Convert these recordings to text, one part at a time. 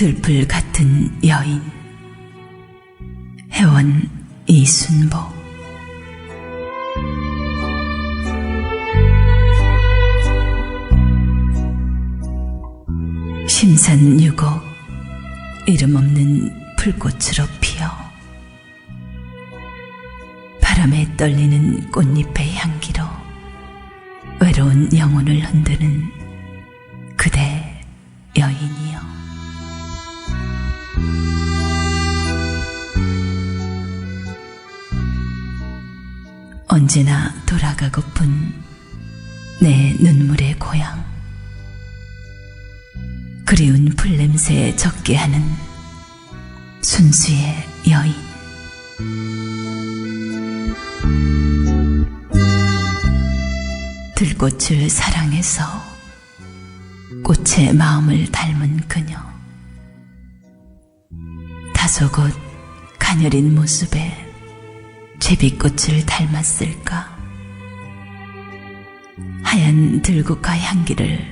들풀 같은 여인. 회원 이순보. 심산 유곡 이름 없는 풀꽃으로 피어. 바람에 떨리는 꽃잎의 향기로 외로운 영혼을 흔드는 그대 여인이여 언제나 돌아가고픈 내 눈물의 고향. 그리운 풀냄새 적게 하는 순수의 여인. 들꽃을 사랑해서 꽃의 마음을 닮은 그녀. 다소 곧 가녀린 모습에 제비꽃을 닮았을까? 하얀 들국화 향기를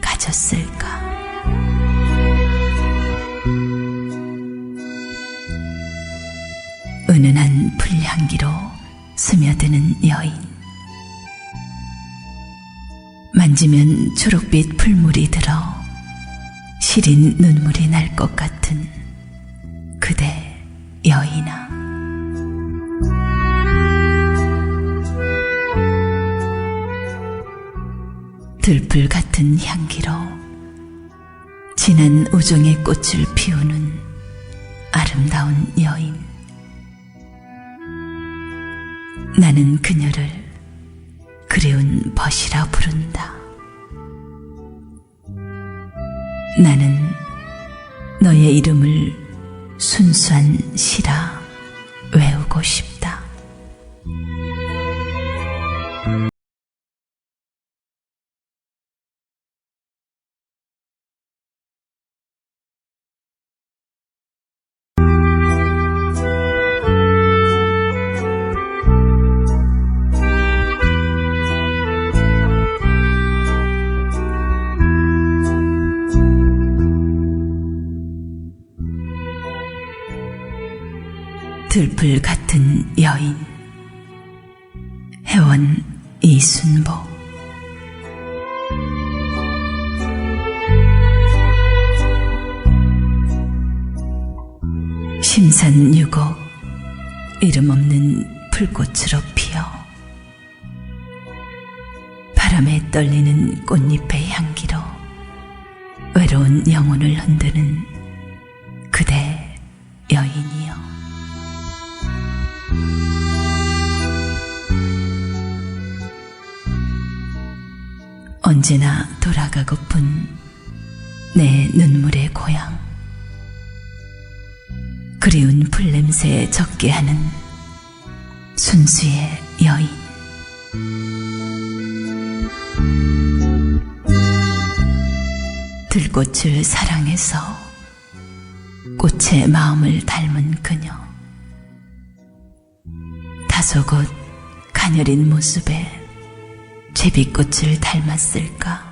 가졌을까? 은은한 풀향기로 스며드는 여인. 만지면 초록빛 풀물이 들어 시린 눈물이 날 것 같은 그대 여인아 들풀 같은 향기로 진한 우정의 꽃을 피우는 아름다운 여인 나는 그녀를 그리운 벗이라 부른다. 나는 너의 이름을 순수한 시라 외우고 싶다. 들풀 같은 여인. 회원 이순보. 심산유곡 이름 없는 풀꽃으로 피어. 바람에 떨리는 꽃잎의 향기로 외로운 영혼을 흔드는 그대 여인이여 언제나 돌아가고픈 내 눈물의 고향. 그리운 풀냄새 적게 하는 순수의 여인. 들꽃을 사랑해서 꽃의 마음을 닮은 그녀. 다소 곧 가녀린 모습에 제비꽃을 닮았을까?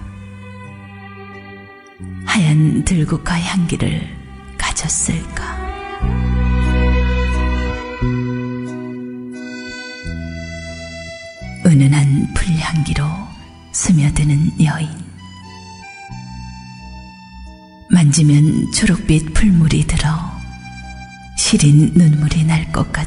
하얀 들국화 향기를 가졌을까? 은은한 풀향기로 스며드는 여인. 만지면 초록빛 풀물이 들어 시린 눈물이 날 것 같은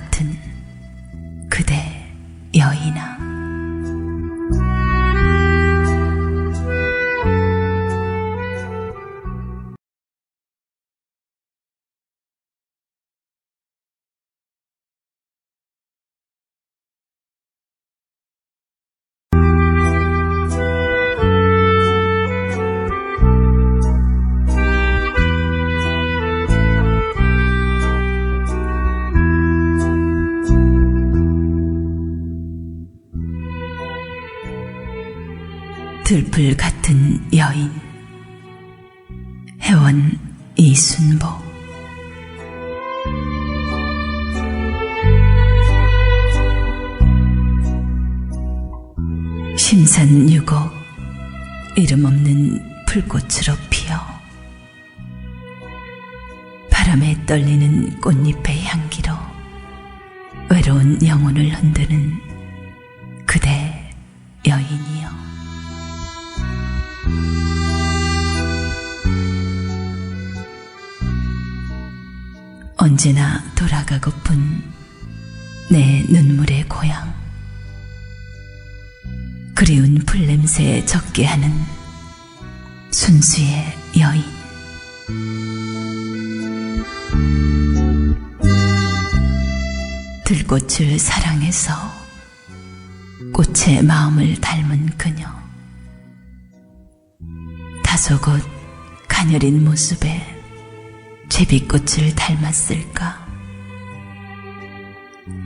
들풀 같은 여인 회원 이순보 심산유곡 이름 없는 풀꽃으로 피어 바람에 떨리는 꽃잎의 향기로 외로운 영혼을 흔드는 그대 여인이여. 언제나 돌아가고픈 내 눈물의 고향. 그리운 풀냄새 적게 하는 순수의 여인. 들꽃을 사랑해서 꽃의 마음을 닮은 그녀. 다소 곧 가녀린 모습에 제비꽃을 닮았을까?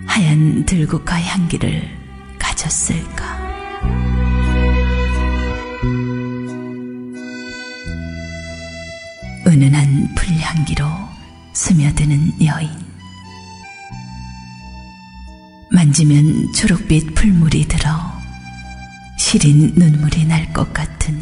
하얀 들국화 향기를 가졌을까? 은은한 풀향기로 스며드는 여인. 만지면 초록빛 풀물이 들어 시린 눈물이 날 것 같은.